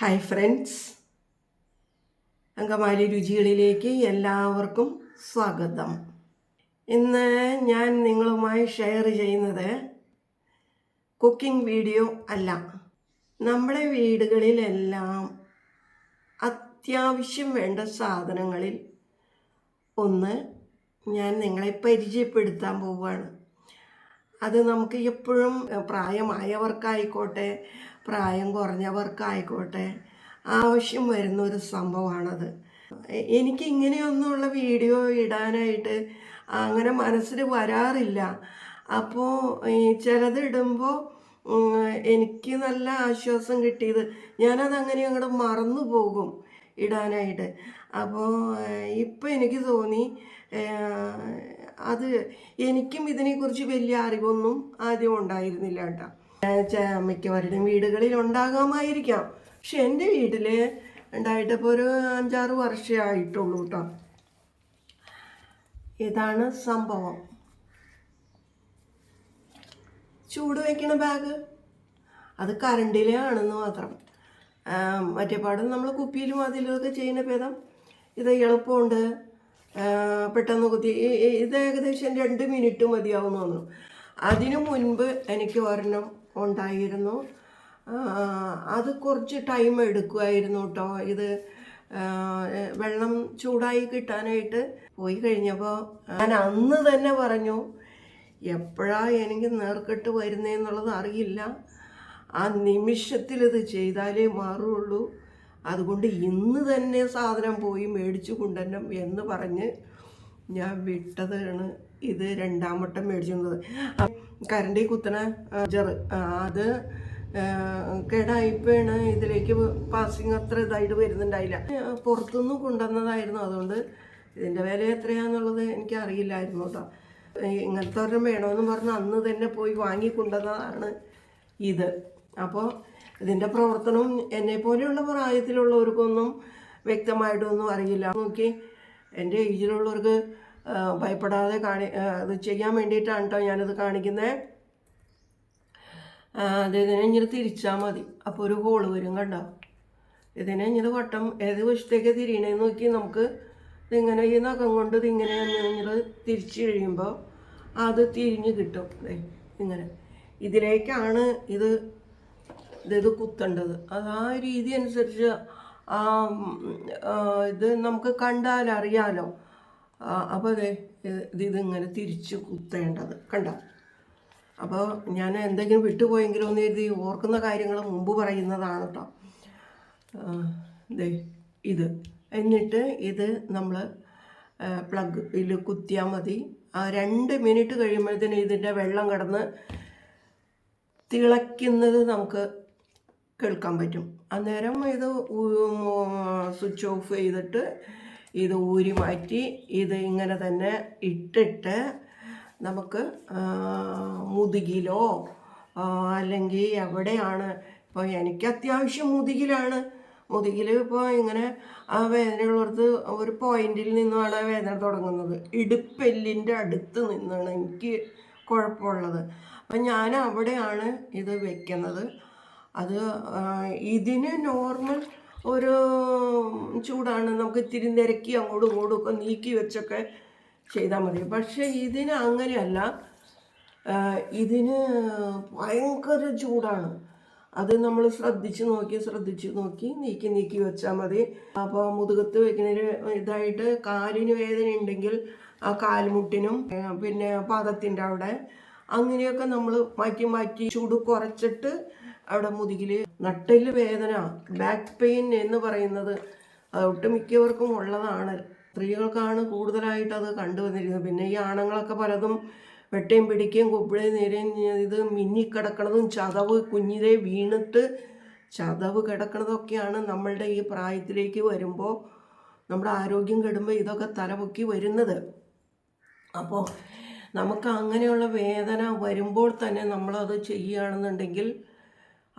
Hi friends Angamaly രുചികളിലേക്ക് എല്ലാവർക്കും സ്വാഗതം. ഇന്ന് ഞാൻ നിങ്ങളുമായി ഷെയർ ചെയ്യുന്നത് കുക്കിംഗ് വീഡിയോ അല്ല. നമ്മുടെ വീടുകളിലെല്ലാം അത്യാവശ്യം വേണ്ട സാധനങ്ങളിൽ ഒന്ന് ഞാൻ നിങ്ങളെ പരിചയപ്പെടുത്താൻ പോവുകയാണ്. അത് നമുക്ക് എപ്പോഴും പ്രായമായവർക്കായിക്കോട്ടെ പ്രായം കുറഞ്ഞവർക്കായിക്കോട്ടെ ആവശ്യം വരുന്ന ഒരു സംഭവമാണത് എനിക്ക് ഇങ്ങനെയൊന്നുമുള്ള വീഡിയോ ഇടാനായിട്ട് അങ്ങനെ മനസ്സിൽ വരാറില്ല. അപ്പോൾ ചിലത് ഇടുമ്പോൾ എനിക്ക് നല്ല ആശ്വാസം കിട്ടിയത് ഞാനത് അങ്ങനെ അങ്ങോട്ട് മറന്നു പോകും ഇടാനായിട്ട്. അപ്പോൾ ഇപ്പം എനിക്ക് തോന്നി അത് എനിക്കും ഇതിനെക്കുറിച്ച് വലിയ അറിവൊന്നും ആദ്യം ഉണ്ടായിരുന്നില്ല കേട്ടോ. മിക്കവരുടെയും വീടുകളിൽ ഉണ്ടാകാമായിരിക്കാം. പക്ഷെ എന്റെ വീട്ടിൽ ഉണ്ടായിട്ടിപ്പോൾ ഒരു അഞ്ചാറ് വർഷമേ ആയിട്ടുള്ളൂ കേട്ടോ. ഇതാണ് സംഭവം. ചൂട് വയ്ക്കണ ബാഗ് അത് കറണ്ടിലെ ആണെന്ന് മാത്രം. മറ്റേപാടും മറ്റേ പാടും നമ്മൾ കുപ്പിയിലും അതിലൊക്കെ ചെയ്യുന്ന ഭേദം ഇത് എളുപ്പമുണ്ട്. പെട്ടെന്ന് കുത്തി. ഇത് ഏകദേശം രണ്ട് മിനിറ്റ് മതിയാവും തോന്നുന്നു. അതിനു മുൻപ് എനിക്ക് ഒരെണ്ണം ഉണ്ടായിരുന്നു. അത് കുറച്ച് ടൈം എടുക്കുമായിരുന്നു കേട്ടോ ഇത് വെള്ളം ചൂടായി കിട്ടാനായിട്ട് പോയി കഴിഞ്ഞപ്പോൾ ഞാൻ അന്ന് തന്നെ പറഞ്ഞു എപ്പോഴാ എനിക്ക് നേർക്കെട്ട് വരുന്നതെന്നുള്ളത് അറിയില്ല. ആ നിമിഷത്തിൽ ഇത് ചെയ്താലേ മാറുള്ളൂ. അതുകൊണ്ട് ഇന്ന് തന്നെ സാധനം പോയി മേടിച്ചു കൊണ്ടുവരണം എന്ന് പറഞ്ഞ് ഞാൻ വിട്ടതാണ് ഇത് രണ്ടാം വട്ടം മേടിച്ചിരുന്നത് കരണ്ടി കുത്തണ ജറ് അത് കേടായിപ്പോണ് ഇതിലേക്ക് പാസിങ് അത്ര ഇതായിട്ട് വരുന്നുണ്ടായില്ല. പുറത്തുനിന്ന് കൊണ്ടുവന്നതായിരുന്നു. അതുകൊണ്ട് ഇതിന്റെ വില എത്രയാന്നുള്ളത് എനിക്ക് അറിയില്ലായിരുന്നു കേട്ടോ. ഇങ്ങനത്തെ ഒരെണ്ണം വേണമെന്ന് പറഞ്ഞ് അന്ന് തന്നെ പോയി വാങ്ങി കൊണ്ടുവന്നതാണ് ഇത്. അപ്പോൾ ഇതിന്റെ പ്രവർത്തനം എന്നെ പോലെയുള്ള പ്രായത്തിലുള്ളവർക്കൊന്നും വ്യക്തമായിട്ടൊന്നും അറിയില്ല. നോക്കി എന്റെ ഏജിലുള്ളവർക്ക് ഭയപ്പെടാതെ കാണി അത് ചെയ്യാൻ വേണ്ടിയിട്ടാണ് കേട്ടോ ഞാനിത് കാണിക്കുന്നത് ഇതിനെ ഇങ്ങനെ തിരിച്ചാൽ മതി. അപ്പോൾ ഒരു ഹോൾ വരും കണ്ടോ? ഇതിനെ ഇങ്ങനെ വട്ടം ഏത് വശത്തേക്ക് തിരിയണേന്ന് നോക്കി നമുക്ക് ഇതിങ്ങനെ ഈ നഖം കൊണ്ട് ഇതിങ്ങനെ ഇങ്ങനെ തിരിച്ച് കഴിയുമ്പോൾ അത് തിരിഞ്ഞ് കിട്ടും. ഇങ്ങനെ. ഇതിലേക്കാണ് ഇത് ഇത് കുത്തേണ്ടത്. അത് ആ രീതി അനുസരിച്ച് ആ ഇത് നമുക്ക് കണ്ടാൽ അറിയാലോ. അപ്പോൾ അതെ ഇത് ഇതിങ്ങനെ തിരിച്ച് കുത്തേണ്ടത്. കണ്ടോ? അപ്പോൾ ഞാൻ എന്തെങ്കിലും വിട്ടുപോയെങ്കിലും ഒന്ന് എഴുതി ഓർക്കുന്ന കാര്യങ്ങൾ മുമ്പ് പറയുന്നതാണ് കേട്ടോ ഇത്. എന്നിട്ട് ഇത് നമ്മൾ പ്ലഗ് ഇതിൽ കുത്തിയാൽ മതി. ആ രണ്ട് മിനിറ്റ് കഴിയുമ്പോഴത്തേന് ഇതിന്റെ വെള്ളം കിടന്ന് തിളയ്ക്കുന്നത് നമുക്ക് കേൾക്കാൻ പറ്റും. അന്നേരം ഇത് സ്വിച്ച് ഓഫ് ചെയ്തിട്ട് ഇത് ഊരി മാറ്റി ഇത് ഇങ്ങനെ തന്നെ ഇട്ടിട്ട് നമുക്ക് മുതുകിലോ അല്ലെങ്കിൽ എവിടെയാണ് ഇപ്പോൾ എനിക്ക് അത്യാവശ്യം മുതുകിലാണ്. മുതുകിൽ ഇപ്പോൾ ഇങ്ങനെ ആ വേദനയുള്ളടത്ത് ഒരു പോയിന്റിൽ നിന്നാണ് ആ വേദന തുടങ്ങുന്നത്. ഇടുപ്പെല്ലിന്റെ അടുത്ത് നിന്നാണ് എനിക്ക് കുഴപ്പമുള്ളത്. അപ്പം ഞാൻ അവിടെയാണ് ഇത് വെക്കുന്നത്. അത് ഇതിന് നോർമൽ ഒരു ചൂടാണ്. നമുക്ക് ഇത്തിരി നിരക്കി അങ്ങോട്ടും ഇങ്ങോട്ടും ഒക്കെ നീക്കി വെച്ചൊക്കെ ചെയ്താൽ മതി. പക്ഷേ ഇതിന് അങ്ങനെയല്ല. ഇതിന് ഭയങ്കര ചൂടാണ്. അത് നമ്മൾ ശ്രദ്ധിച്ച് നോക്കി ശ്രദ്ധിച്ച് നോക്കി നീക്കി നീക്കി വെച്ചാൽ മതി. അപ്പോൾ മുതുകത്ത് വെക്കുന്നതിന് ഇതായിട്ട് കാലിന് വേദന ഉണ്ടെങ്കിൽ ആ കാൽമുട്ടിനും പിന്നെ പാദത്തിന്റെ അവിടെ അങ്ങനെയൊക്കെ നമ്മൾ മാറ്റി മാറ്റി ചൂട് കുറച്ചിട്ട് അവിടെ മുതുകിൽ നട്ടൽ വേദന ബാക്ക് പെയിൻ എന്ന് പറയുന്നത് ഒട്ടുമിക്കവർക്കും ഉള്ളതാണ്. സ്ത്രീകൾക്കാണ് കൂടുതലായിട്ട് അത് കണ്ടുവന്നിരിക്കുന്നത്. പിന്നെ ഈ ആണുങ്ങളൊക്കെ പലതും വെട്ടയും പിടിക്കുകയും കൊപ്പിഴയും നേരെയും ഇത് മിന്നിക്കിടക്കണതും ചതവ് കുഞ്ഞിലെ വീണിട്ട് ചതവ് കിടക്കണതൊക്കെയാണ് നമ്മളുടെ ഈ പ്രായത്തിലേക്ക് വരുമ്പോൾ നമ്മുടെ ആരോഗ്യം കെടുമ്പോൾ ഇതൊക്കെ തലപൊക്കി വരുന്നത്. അപ്പോൾ നമുക്ക് അങ്ങനെയുള്ള വേദന വരുമ്പോൾ തന്നെ നമ്മളത് ചെയ്യുകയാണെന്നുണ്ടെങ്കിൽ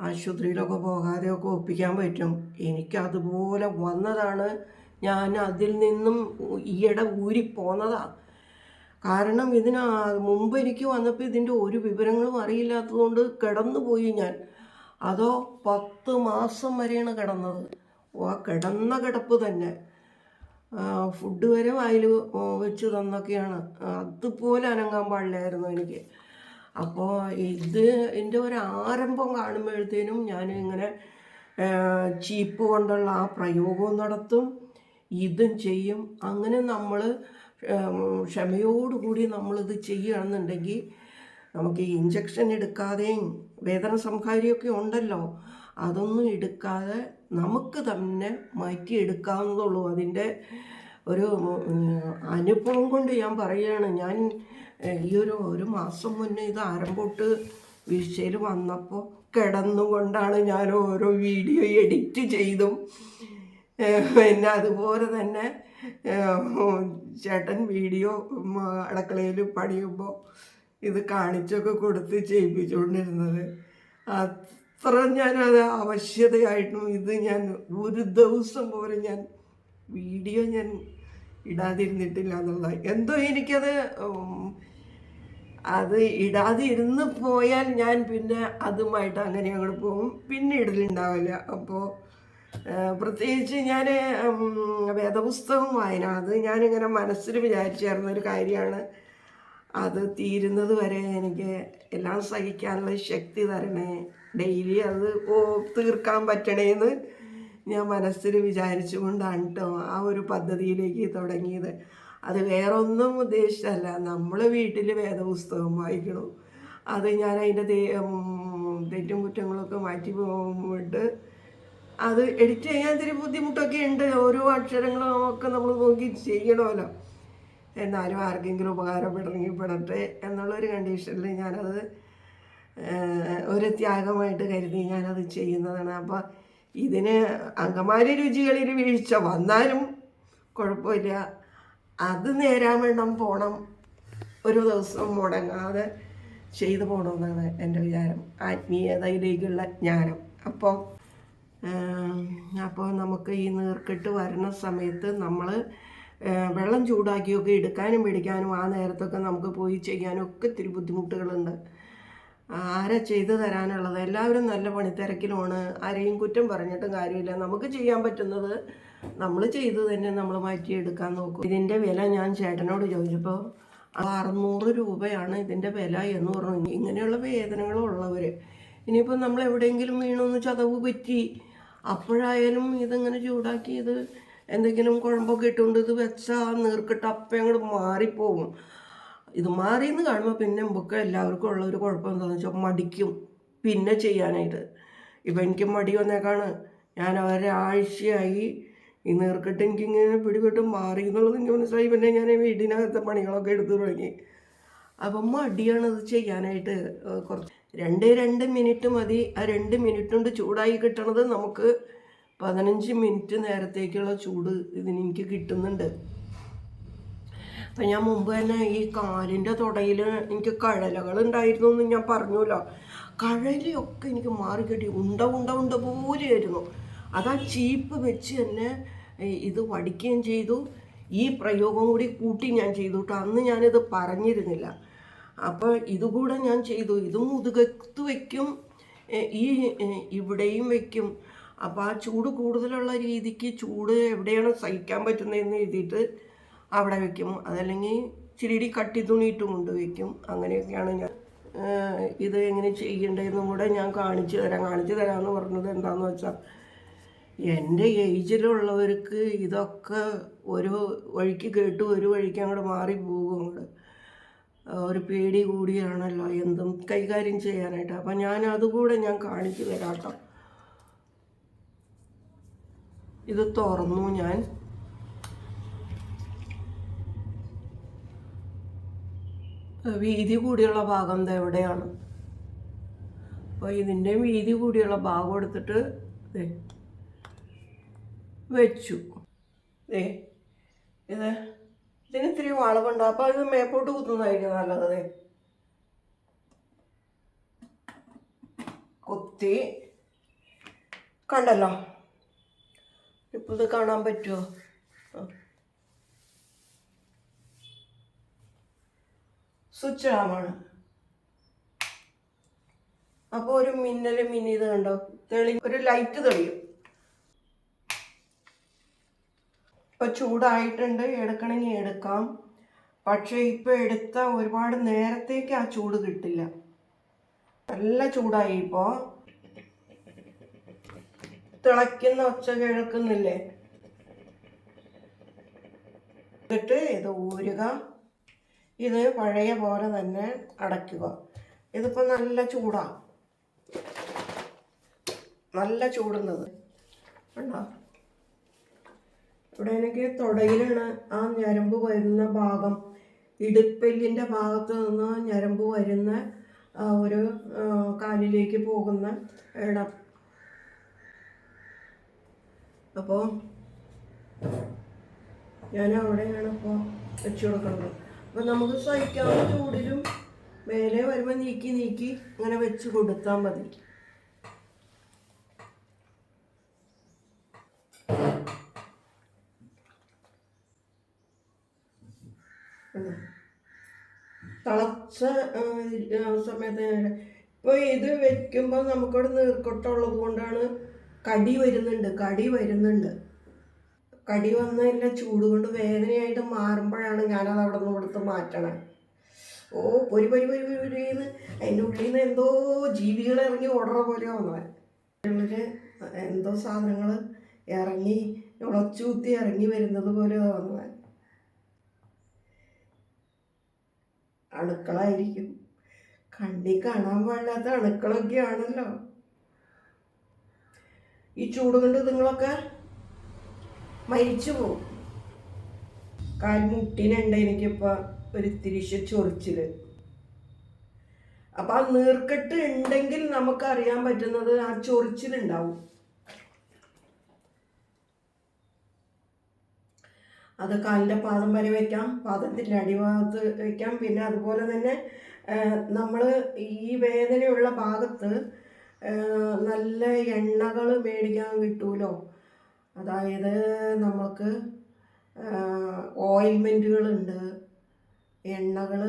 ആശുപത്രിയിലൊക്കെ പോകാതെയൊക്കെ ഒപ്പിക്കാൻ പറ്റും. എനിക്കതുപോലെ വന്നതാണ് ഞാൻ അതിൽ നിന്നും ഈയിടെ ഊരിപ്പോന്നതാണ് കാരണം ഇതിന് മുമ്പ് എനിക്ക് വന്നപ്പോൾ ഇതിന്റെ ഒരു വിവരങ്ങളും അറിയില്ലാത്തതുകൊണ്ട് കിടന്നുപോയി ഞാൻ. അതോ പത്ത് മാസം വരെയാണ് കിടന്നത്. ആ കിടന്ന കിടപ്പ് തന്നെ. ഫുഡ് വരെ വായിൽ വെച്ച് തന്നൊക്കെയാണ്. അതുപോലെ അനങ്ങാൻ പാടില്ലായിരുന്നു എനിക്ക്. അപ്പോൾ ഇത് എന്റെ ഒരു ആരംഭം കാണുമ്പോഴത്തേനും ഞാൻ ഇങ്ങനെ ചീപ്പ് കൊണ്ടുള്ള ആ പ്രയോഗവും നടത്തും ഇതും ചെയ്യും. അങ്ങനെ നമ്മൾ ക്ഷമയോടുകൂടി നമ്മളിത് ചെയ്യുകയാണെന്നുണ്ടെങ്കിൽ നമുക്ക് ഇഞ്ചക്ഷൻ എടുക്കാതെയും വേദന സംഹാരിയൊക്കെ ഉണ്ടല്ലോ അതൊന്നും എടുക്കാതെ നമുക്ക് തന്നെ മാറ്റിയെടുക്കാവുന്നതുള്ളൂ. അതിന്റെ ഒരു അനുഭവം കൊണ്ട് ഞാൻ പറയുകയാണ് ഞാൻ ഈ ഒരു ഒരു മാസം മുന്നേ ഇത് ആരംഭോട്ട് വീഴ്ചയിൽ വന്നപ്പോൾ കിടന്നുകൊണ്ടാണ് ഞാൻ ഓരോ വീഡിയോ എഡിറ്റ് ചെയ്തും പിന്നെ അതുപോലെ തന്നെ ചേട്ടൻ വീഡിയോ അടുക്കളയിൽ പണിയുമ്പോൾ ഇത് കാണിച്ചൊക്കെ കൊടുത്ത് ചെയ്യിപ്പിച്ചുകൊണ്ടിരുന്നത്. അത്ര ഞാനത് ആവശ്യതയായിട്ടും ഇത് ഞാൻ ഒരു ദിവസം പോലും ഞാൻ വീഡിയോ ഞാൻ ഇടാതിരുന്നിട്ടില്ല എന്നുള്ള എന്തോ എനിക്കത് അത് ഇടാതെ ഇരുന്ന് പോയാൽ ഞാൻ പിന്നെ അതുമായിട്ട് അങ്ങനെ അങ്ങോട്ട് പോകും. പിന്നെ ഇടലുണ്ടാവില്ല. അപ്പോൾ പ്രത്യേകിച്ച് ഞാൻ വേദപുസ്തകം വായന. അത് ഞാനിങ്ങനെ മനസ്സിൽ വിചാരിച്ചായിരുന്ന ഒരു കാര്യമാണ്. അത് തീരുന്നത് വരെ എനിക്ക് എല്ലാം സഹിക്കാനുള്ള ശക്തി തരണേ. ഡെയിലി അത് ഓ തീർക്കാൻ പറ്റണേന്ന് ഞാൻ മനസ്സിൽ വിചാരിച്ചുകൊണ്ടാണ് കേട്ടോ ആ ഒരു പദ്ധതിയിലേക്ക് തുടങ്ങിയത്. അത് വേറെ ഒന്നും ഉദ്ദേശിച്ചല്ല നമ്മൾ വീട്ടിൽ വേദപുസ്തകം വായിക്കണം. അത് ഞാൻ അതിന്റെ തെറ്റും കുറ്റങ്ങളൊക്കെ മാറ്റി പോകുമ്പോട്ട് അത് എഡിറ്റ് ചെയ്യാൻ ഇത്തിരി ബുദ്ധിമുട്ടൊക്കെ ഉണ്ട്. ഓരോ അക്ഷരങ്ങളും ഒക്കെ നമ്മൾ നോക്കി ചെയ്യണമല്ലോ. എന്നാലും ആർക്കെങ്കിലും ഉപകാരപ്പെടണമെങ്കിൽ പെടട്ടെ എന്നുള്ളൊരു കണ്ടീഷനിൽ ഞാനത് ഒരു ത്യാഗമായിട്ട് കരുതി ഞാനത് ചെയ്യുന്നതാണ്. അപ്പോൾ ഇതിന് അങ്കമാലി രുചികളിൽ വീഴ്ച വന്നാലും കുഴപ്പമില്ല. അത് നേരാൻ വേണം പോണം. ഒരു ദിവസം മുടങ്ങാതെ ചെയ്തു പോകണമെന്നാണ് എന്റെ വിചാരം. ആത്മീയതയിലേക്കുള്ള ജ്ഞാനം. അപ്പോൾ അപ്പോൾ നമുക്ക് ഈ നീർക്കെട്ട് വരുന്ന സമയത്ത് നമ്മൾ വെള്ളം ചൂടാക്കിയൊക്കെ എടുക്കാനും പിടിക്കാനും ആ നേരത്തൊക്കെ നമുക്ക് പോയി ചെയ്യാനും ഒക്കെ ഇത്തിരി ബുദ്ധിമുട്ടുകളുണ്ട്. ആരാ ചെയ്തു തരാനുള്ളത്? എല്ലാവരും നല്ല പണിത്തിരക്കിലുമാണ്. ആരെയും കുറ്റം പറഞ്ഞിട്ടും കാര്യമില്ല. നമുക്ക് ചെയ്യാൻ പറ്റുന്നത് നമ്മൾ ചെയ്തു തന്നെ നമ്മൾ മാറ്റിയെടുക്കാൻ നോക്കും. ഇതിന്റെ വില ഞാൻ ചേട്ടനോട് ചോദിച്ചപ്പോൾ അറുന്നൂറ് രൂപയാണ് ഇതിന്റെ വില എന്ന് പറഞ്ഞു. ഇങ്ങനെയുള്ള വേദനകളുള്ളവർ ഇനിയിപ്പോൾ നമ്മൾ എവിടെയെങ്കിലും വീണൊന്ന് ചതവ് പറ്റി അപ്പോഴായാലും ഇതിങ്ങനെ ചൂടാക്കി ഇത് എന്തെങ്കിലും കുഴമ്പൊക്കെ ഇട്ടുകൊണ്ട് ഇത് വെച്ചാൽ നീർക്കിട്ട് അപ്പം അങ്ങോട്ട് മാറിപ്പോകും ഇത് മാറിയെന്ന് കാണുമ്പോൾ പിന്നെ നമുക്ക് എല്ലാവർക്കും ഉള്ള ഒരു കുഴപ്പം എന്താണെന്ന് വെച്ചാൽ മടിക്കും. പിന്നെ ചെയ്യാനായിട്ട്. ഇപ്പം എനിക്ക് മടി വന്നേക്കാണ്. ഞാൻ ഒരാഴ്ചയായി ഈ നീർക്കെട്ട് എനിക്കിങ്ങനെ പിടിപെട്ട് മാറി എന്നുള്ളത് എനിക്ക് മനസ്സിലായി. പിന്നെ ഞാൻ വീടിനകത്തെ പണികളൊക്കെ എടുത്തു തുടങ്ങി. അപ്പം മടിയാണ് ഇത് ചെയ്യാനായിട്ട് കുറച്ച്. രണ്ട് രണ്ട് മിനിറ്റ് മതി. ആ രണ്ട് മിനിറ്റ് കൊണ്ട് ചൂടായി കിട്ടണത് നമുക്ക് പതിനഞ്ച് മിനിറ്റ് നേരത്തേക്കുള്ള ചൂട് ഇതിന് എനിക്ക് കിട്ടുന്നുണ്ട്. അപ്പം ഞാൻ മുമ്പ് തന്നെ ഈ കാലിന്റെ തുടയിൽ എനിക്ക് കഴലകൾ ഉണ്ടായിരുന്നു എന്ന് ഞാൻ പറഞ്ഞല്ലോ. കഴലയൊക്കെ എനിക്ക് മാറിക്കിട്ടി. ഉണ്ട ഉണ്ട ഉണ്ട പോലെയായിരുന്നു. അതാ ചീപ്പ് വെച്ച് തന്നെ ഇത് വടിക്കുകയും ചെയ്തു. ഈ പ്രയോഗം കൂടി കൂട്ടി ഞാൻ ചെയ്തു കേട്ടോ അന്ന് ഞാനിത് പറഞ്ഞിരുന്നില്ല. അപ്പോൾ ഇതുകൂടെ ഞാൻ ചെയ്തു. ഇത് മുതുകത്ത് വയ്ക്കും ഈ ഇവിടെയും വയ്ക്കും അപ്പോൾ ആ ചൂട് കൂടുതലുള്ള രീതിക്ക് ചൂട് എവിടെയാണ് സഹിക്കാൻ പറ്റുന്നതെന്ന് എഴുതിയിട്ട് അവിടെ വെക്കും. അതല്ലെങ്കിൽ ചിരിടി കട്ടി തുണിയിട്ട് കൊണ്ട് വെക്കും. അങ്ങനെയൊക്കെയാണ് ഞാൻ ഇത് എങ്ങനെ ചെയ്യേണ്ടതെന്നും കൂടെ ഞാൻ കാണിച്ചു തരാം. കാണിച്ചു തരാമെന്ന് പറഞ്ഞത് എന്താണെന്ന് വെച്ചാൽ എന്റെ ഏജിലുള്ളവർക്ക് ഇതൊക്കെ ഒരു വഴിക്ക് കേട്ട് ഒരു വഴിക്ക് അങ്ങോട്ട് മാറി പോകും അങ്ങോട്ട്. ഒരു പേടി കൂടിയാണല്ലോ എന്തും കൈകാര്യം ചെയ്യാനായിട്ട്. അപ്പം ഞാൻ അതുകൂടെ ഞാൻ കാണിച്ചു തരാം കേട്ടോ. ഇത് തുറന്നു ഞാൻ. വീതി കൂടിയുള്ള ഭാഗം എവിടെയാണ് അപ്പോൾ ഇതിന്റെയും വീതി കൂടിയുള്ള ഭാഗം എടുത്തിട്ട് വെച്ചു. ദേ ഇത് ഇതിന് ഇത്തിരി വളവുണ്ട്. അപ്പോൾ ഇത് മേപ്പോട്ട് കുത്തുന്നതായിരിക്കും നല്ലത് ദേ. കുത്തി കണ്ടല്ലോ. ഇപ്പോൾ ഇത് കാണാൻ പറ്റുമോ സ്വിച്ച് ഓണാണ് അപ്പോൾ ഒരു മിന്നൽ മിന്നിയത് കണ്ടോ? തെളി ഒരു ലൈറ്റ് തെളിയും. ഇപ്പൊ ചൂടായിട്ടുണ്ട്. എടുക്കണമെങ്കിൽ എടുക്കാം. പക്ഷേ ഇപ്പൊ എടുത്ത ഒരുപാട് നേരത്തേക്ക് ആ ചൂട് കിട്ടില്ല. നല്ല ചൂടായി ഇപ്പോ. തിളയ്ക്കുന്ന ഒച്ച കേൾക്കുന്നില്ലേ? എന്നിട്ട് ഇത് ഊരുക. ഇത് പഴയ പോലെ തന്നെ അടയ്ക്കുക. ഇതിപ്പോൾ നല്ല ചൂടാണ് നല്ല ചൂടുന്നത്. കണ്ടോ? ഇവിടെ എനിക്ക് തുടയിലാണ് ആ ഞരമ്പ് വരുന്ന ഭാഗം. ഇടുപ്പെല്ലിന്റെ ഭാഗത്ത് നിന്ന് ഞരമ്പ് വരുന്ന ഒരു കാലിലേക്ക് പോകുന്ന ഇടം. അപ്പോൾ ഞാൻ അവിടെയാണ് ഇപ്പോൾ വെച്ചു കൊടുക്കുന്നത്. അപ്പോൾ നമുക്ക് സഹിക്കാവുന്ന ചൂടിലും മേലെ വരുമ്പോൾ നീക്കി നീക്കി അങ്ങനെ വെച്ച് കൊടുത്താൽ മതി. തിളച്ച സമയത്ത് ഇപ്പോൾ ഇത് വെക്കുമ്പോൾ നമുക്കവിടെ നീർക്കൊട്ടുള്ളത് കൊണ്ടാണ് കടി വരുന്നുണ്ട് കടി വരുന്നുണ്ട് കടി വന്നതിന്റെ ചൂട് കൊണ്ട് വേദനയായിട്ട് മാറുമ്പോഴാണ് ഞാനത് അവിടെ നിന്ന് കൊടുത്ത് മാറ്റണേ. ഓ പൊരി പൊരി പൊരി പൊരി പൊരിന്ന് അതിന്റെ ഉള്ളിൽ നിന്ന് എന്തോ ജീവികൾ ഇറങ്ങി ഓടറ പോലെ വന്നത് എന്തോ സാധനങ്ങൾ ഇറങ്ങി ഉളച്ചൂത്തി ഇറങ്ങി വരുന്നത് പോലെ വന്നത് അണുക്കളായിരിക്കും. കണ്ണി കാണാൻ പാടില്ലാത്ത അണുക്കളൊക്കെ ആണല്ലോ ഈ ചൂട് കൊണ്ട് നിങ്ങളൊക്കെ മരിച്ചു പോകും കാൽമുട്ടിനുണ്ട് എനിക്കിപ്പോൾ ഒരു തിരിച്ച് ചൊറിച്ചിൽ. അപ്പം ആ നീർക്കെട്ട് ഉണ്ടെങ്കിൽ നമുക്ക് അറിയാൻ പറ്റുന്നത് ആ ചൊറിച്ചിലുണ്ടാവും. അത് കാലിന്റെ പാദം വരെ വയ്ക്കാം പാദത്തിന്റെ അടിഭാഗത്ത് വയ്ക്കാം പിന്നെ അതുപോലെ തന്നെ നമ്മൾ ഈ വേദനയുള്ള ഭാഗത്ത് നല്ല എണ്ണകൾ മേടിക്കാൻ കിട്ടുമല്ലോ അതായത് നമുക്ക് ഓയിൽമെന്റുകളുണ്ട് എണ്ണകൾ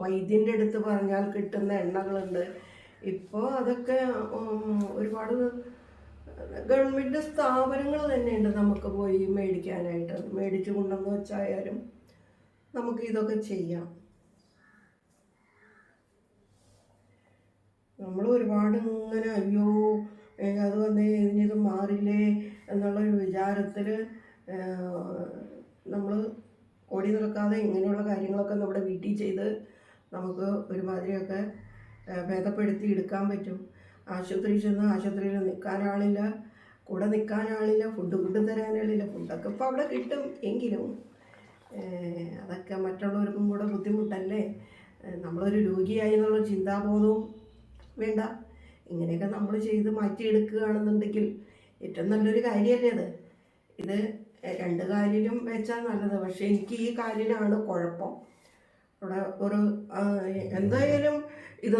വൈദ്യന്റെ അടുത്ത് പറഞ്ഞാൽ കിട്ടുന്ന എണ്ണകളുണ്ട്. ഇപ്പോൾ അതൊക്കെ ഒരുപാട് ഗവൺമെന്റ് സ്ഥാപനങ്ങൾ തന്നെയുണ്ട് നമുക്ക് പോയി മേടിക്കാനായിട്ട്. മേടിച്ചു കൊണ്ടെന്ന് വെച്ചായാലും നമുക്ക് ഇതൊക്കെ ചെയ്യാം. നമ്മൾ ഒരുപാട് ഇങ്ങനെ അയ്യോ അത് വന്നേ ഇതിനിത് മാറില്ലേ എന്നുള്ളൊരു വിചാരത്തിൽ നമ്മൾ ഓടി നടക്കാതെ ഇങ്ങനെയുള്ള കാര്യങ്ങളൊക്കെ നമ്മുടെ വീട്ടിൽ ചെയ്ത് നമുക്ക് ഒരുമാതിരിയൊക്കെ ഭേദപ്പെടുത്തി എടുക്കാൻ പറ്റും. ആശുപത്രിയിൽ ചെന്ന് ആശുപത്രിയിൽ നിൽക്കാനാളില്ല കൂടെ നിൽക്കാനാളില്ല ഫുഡ് ഫുഡ് തരാനാളില്ല ഫുഡൊക്കെ ഇപ്പോൾ അവിടെ കിട്ടും എങ്കിലും. അതൊക്കെ മറ്റുള്ളവർക്കും കൂടെ ബുദ്ധിമുട്ടല്ലേ? നമ്മളൊരു രോഗിയായി എന്നുള്ള ചിന്താബോധവും വേണ്ട. ഇങ്ങനെയൊക്കെ നമ്മൾ ചെയ്ത് മാറ്റിയെടുക്കുകയാണെന്നുണ്ടെങ്കിൽ ഏറ്റവും നല്ലൊരു കാര്യമല്ലേ അത്? ഇത് രണ്ട് കാലിലും വെച്ചാൽ നല്ലത്. പക്ഷേ എനിക്ക് ഈ കാലിലാണ് കുഴപ്പം. അവിടെ ഒരു എന്തായാലും ഇത്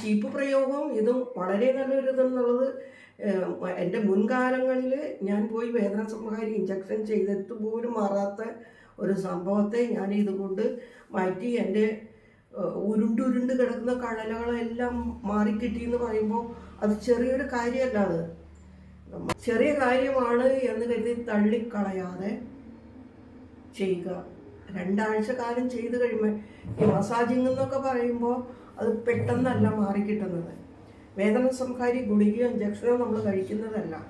ചീപ്പ് പ്രയോഗവും ഇതും വളരെ നല്ലൊരു ഇതെന്നുള്ളത് എന്റെ മുൻകാലങ്ങളിൽ ഞാൻ പോയി വേദന സംഹാരി ഇഞ്ചക്ഷൻ ചെയ്തിട്ട് പോലും മാറാത്ത ഒരു സംഭവത്തെ ഞാൻ ഇതുകൊണ്ട് മാറ്റി എന്റെ ഉരുണ്ടുരുണ്ട് കിടക്കുന്ന കടലകളെല്ലാം മാറിക്കിട്ടി എന്ന് പറയുമ്പോൾ അത് ചെറിയൊരു കാര്യമല്ല അത്. ചെറിയ കാര്യമാണ് എന്ന് കരുതി തള്ളിക്കളയാതെ ചെയ്യുക. രണ്ടാഴ്ച കാലം ചെയ്ത് കഴിയുമ്പോൾ ഈ മസാജിങ് എന്നൊക്കെ പറയുമ്പോൾ അത് പെട്ടെന്നല്ല മാറിക്കിട്ടുന്നത്. വേദന സംഹാരി ഗുളികയോ ഇഞ്ചക്ഷനോ നമ്മൾ കഴിക്കുന്നതല്ല.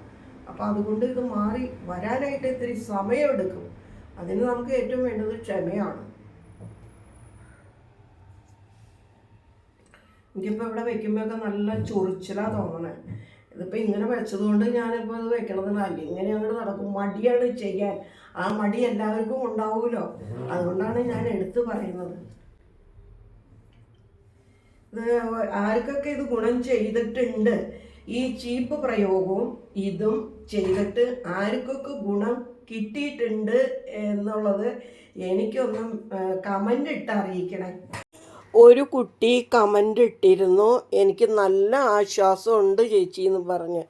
അപ്പോൾ അതുകൊണ്ട് ഇത് മാറി വരാനായിട്ട് ഇത്തിരി സമയമെടുക്കും. അതിന് നമുക്ക് ഏറ്റവും വേണ്ടത് ക്ഷമയാണ്. എനിക്കിപ്പോൾ ഇവിടെ വെക്കുമ്പോഴൊക്കെ നല്ല ചൊറിച്ചിലാണ് തോന്നണേ. ഇതിപ്പോൾ ഇങ്ങനെ വെച്ചതുകൊണ്ട് ഞാനിപ്പോൾ ഇത് വെക്കണത് നല്ല ഇങ്ങനെ അങ്ങോട്ട് നടക്കും. മടിയാണ് ചെയ്യാൻ. ആ മടി എല്ലാവർക്കും ഉണ്ടാവുമല്ലോ അതുകൊണ്ടാണ് ഞാൻ എടുത്തു പറയുന്നത്. ഇത് ആർക്കൊക്കെ ഇത് ഗുണം ചെയ്തിട്ടുണ്ട്? ഈ ചീപ്പ് പ്രയോഗവും ഇതും ചെയ്തിട്ട് ആർക്കൊക്കെ ഗുണം കിട്ടിയിട്ടുണ്ട് എന്നുള്ളത് എനിക്കൊന്നും കമന്റ് ഇട്ട് അറിയിക്കണേ. ഒരു കുട്ടി കമന്റ് ഇട്ടിരുന്നു. എനിക്ക് നല്ല ആശ്വാസമുണ്ട് ചേച്ചി എന്ന് പറഞ്ഞ്.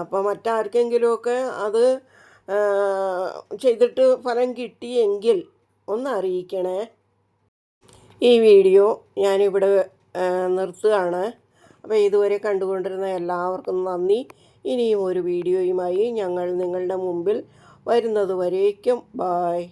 അപ്പോൾ മറ്റാർക്കെങ്കിലുമൊക്കെ അത് ചെയ്തിട്ട് ഫലം കിട്ടിയെങ്കിൽ ഒന്ന് അറിയിക്കണേ. ഈ വീഡിയോ ഞാനിവിടെ നിർത്തുകയാണ്. അപ്പോൾ ഇതുവരെ കണ്ടുകൊണ്ടിരുന്ന എല്ലാവർക്കും നന്ദി. ഇനിയും ഒരു വീഡിയോയുമായി ഞങ്ങൾ നിങ്ങളുടെ മുമ്പിൽ വരുന്നത് വരേക്കും. ബായ്